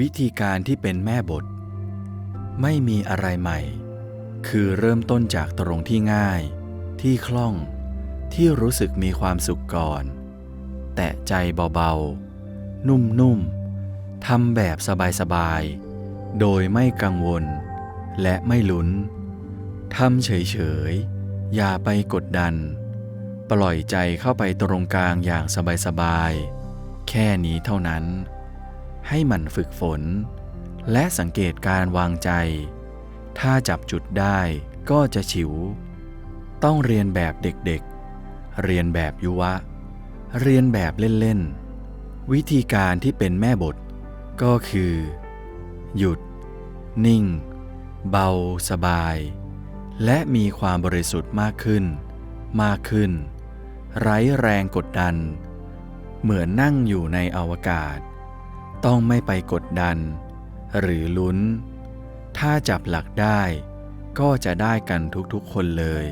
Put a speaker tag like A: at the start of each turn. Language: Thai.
A: วิธีการที่เป็นแม่บท ไม่มีอะไรใหม่ คือเริ่มต้นจากตรงที่ง่าย ที่คล่อง ที่รู้สึกมีความสุขก่อน แตะใจเบาๆ นุ่มๆทำแบบสบายๆ โดยไม่กังวล และไม่ลุ้นทำเฉยๆ อย่าไปกดดัน ปล่อยใจเข้าไปตรงกลางอย่างสบายๆ แค่นี้เท่านั้น ให้มันฝึกฝน และสังเกตการวางใจ ถ้าจับจุดได้ก็จะฉิว ต้องเรียนแบบเด็กๆ เรียนแบบยุวะ เรียนแบบเล่นๆ วิธีการที่เป็นแม่บท ก็คือ หยุด นิ่ง เบา สบาย และมีความบริสุทธิ์มากขึ้น มากขึ้น ไร้แรงกดดัน เหมือนนั่งอยู่ในอวกาศ ต้องไม่ไปกดดัน หรือลุ้น ถ้าจับหลักได้ก็จะได้กันทุกๆคนเลย